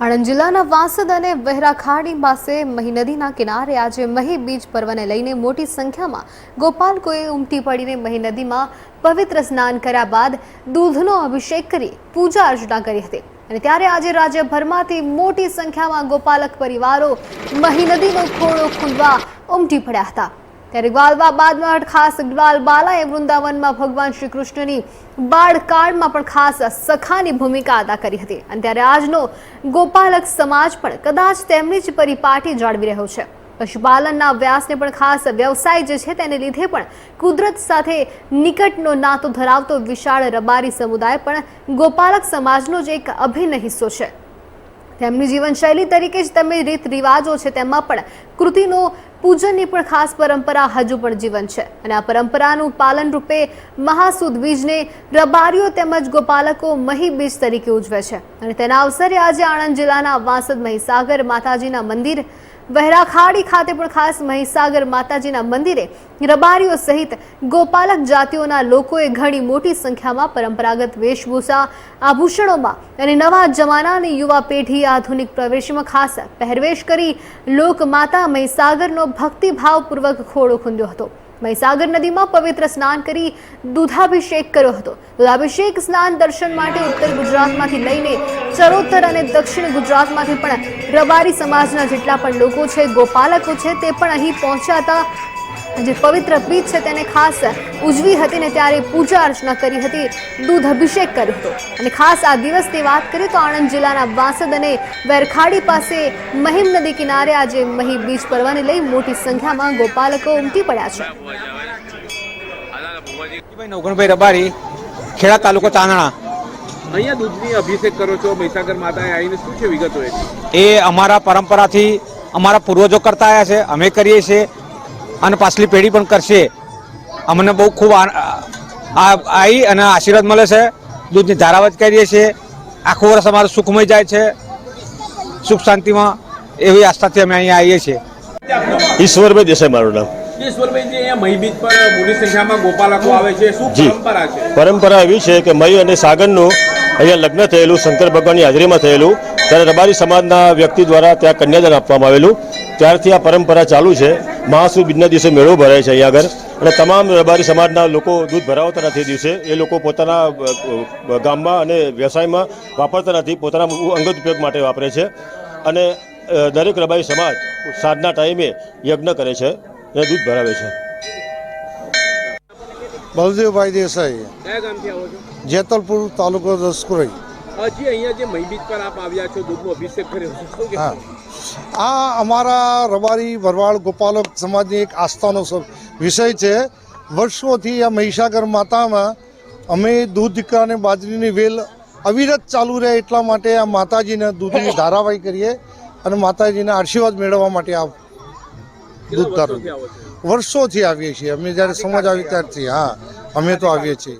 આણંદ જિલ્લાના વાંસદ અને વહેરાખાડી પાસે મહી નદીના કિનારે આજે મહી બીજ પર્વને લઈને મોટી સંખ્યામાં ગોપાલકોએ ઉમટી પડીને મહી નદીમાં પવિત્ર સ્નાન કર્યા બાદ દૂધનો અભિષેક કરી પૂજા અર્ચના કરી હતી. અને ત્યારે આજે રાજ્યભરમાંથી મોટી સંખ્યામાં ગોપાલક પરિવારો મહી નદીનો ખોળો ખૂંદવા ઉમટી પડ્યા હતા. ત્યારે ગ્વાલબા બાદમાં ખાસ ગ્વાલ બાલાએ વૃંદાવનમાં ભગવાન શ્રી કૃષ્ણની બાળકાળમાં પણ ખાસ સખાની ભૂમિકા અદા કરી હતી. અને ત્યારે આજનો ગોપાલક સમાજ પણ કદાચ તેમની જ પરિપાટી જાળવી રહ્યો છે. પશુપાલનના વ્યાસને પણ ખાસ વ્યવસાય જે છે તેને લીધે પણ કુદરત સાથે નિકટનો નાતો ધરાવતો વિશાળ રબારી સમુદાય પણ ગોપાલક સમાજનો જ એક અભિન્ન હિસ્સો છે. તેમની જીવનશૈલી તરીકે જ તમે રીત રિવાજો છે તેમાં પણ કૃતિનો પૂજનની પણ ખાસ પરંપરા હજુ પણ જીવન છે અને આ પરંપરાનું પાલન રૂપે મહાસુદ બીજને રબારીઓ તેમજ ગોપાલકો મહી બીજ તરીકે ઉજવે છે. અને તેના અવસરે આજે આણંદ જિલ્લાના વાંસદ મહીસાગર માતાજીના મંદિર વહેરાખાડી ખાતે પણ ખાસ મહીસાગર માતાજીના મંદિરે રબારીઓ સહિત ગોપાલક જાતિઓના લોકોએ ઘણી મોટી સંખ્યામાં પરંપરાગત વેશભૂષા, આભૂષણોમાં અને નવા જમાનાની યુવા પેઢી આધુનિક પ્રવેશમાં ખાસ પહેરવેશ કરી લોકમાતા મહીસાગરનો ભક્તિભાવપૂર્વક ખોળો ખૂંદ્યો હતો. મહીસાગર નદીમાં પવિત્ર સ્નાન કરી દૂધાભિષેક કર્યો હતો. દૂધાભિષેક સ્નાન દર્શન માટે ઉત્તર ગુજરાતમાંથી લઈને ચરોતર અને દક્ષિણ ગુજરાતમાંથી પણ રબારી સમાજના જેટલા પણ લોકો છે, ગોપાલકો છે, તે પણ અહીં પહોંચ્યા હતા. જે પવિત્ર બીજ છે તેને ખાસ ઉજવી હતી ને ત્યારે પૂજા અર્ચના કરી હતી દૂધ અભિષેક કર્યો હતો. અને ખાસ આ દિવસની વાત કરીએ તો આણંદ જિલ્લાના વાંસદ અને વેરખાડી પાસે મહિમ નદી કિનારે આજે મહી બીજ પર્વને લઈ મોટી સંખ્યામાં ગોપાલકો ઉમટી પડ્યા છે. ભાઈ નવગણભાઈ રબારી ખેડા તાલુકો તાનાણા અહીંયા દૂધની અભિષેક કરો છો મહીસાગર માતાએ આવીને શું છે વિગતો એ અમારા પરંપરાથી અમારા પૂર્વજો કરતા આવ્યા છે અમે કરીએ છીએ. અને પાછલી પેઢી પણ કરશે. અમને બહુ ખૂબ આવી અને આશીર્વાદ મળે છે. દૂધની ધારાવત કરીએ છીએ. આખું વર્ષ અમારું સુખમય જાય છે. સુખ શાંતિમાં એવી આસ્થાથી અમે અહીંયા આવીએ છીએ. ઈશ્વરભાઈ દેસાઈ મારું નામ. પરંપરા એવી છે કે મય અને સાગરનું અહીંયા લગ્ન થયેલું શંકર ભગવાનની હાજરીમાં થયેલું ત્યારે રબારી સમાજના વ્યક્તિ દ્વારા ત્યાં કન્યાદાન આપવામાં આવેલું. ત્યારથી આ પરંપરા ચાલુ છે. મહાસુ બીજના દિવસે મેળો ભરાય છે અહીંયા આગળ. અને તમામ રબારી સમાજના લોકો દૂધ ભરાવતા નથી દિવસે. એ લોકો પોતાના ગામમાં અને વ્યવસાયમાં વાપરતા નથી. પોતાના અંગત ઉપયોગ માટે વાપરે છે. અને દરેક રબારી સમાજ સાંજના ટાઈમે યજ્ઞ કરે છે અને દૂધ ભરાવે છે. બલદેવભાઈ દેસાઈ. કયા ગામથી આવો છો? જેતલપુર તાલુકો દસકુરઈ હજી અહીંયા જે મહીબીજ પર આપ આવ્યા છો દૂધનો અભિષેક કર્યો છે આ અમારા રબારી ભરવાડ ગોપાલક સમાજની એક આસ્થાનો વિષય છે. વર્ષોથી આ મહિષાગર માતામાં અમે દૂધ દીકરા અને બાજરીની વેલ અવિરત ચાલુ રહે એટલા માટે આ માતાજીને દૂધની ધારાવાહી કરીએ અને માતાજીના આશીર્વાદ મેળવવા માટે આ દૂધ ધારો. વર્ષોથી આવીએ છીએ. અમે જ્યારે સમાજ આવી ત્યારથી હા. અમે તો આવીએ છીએ.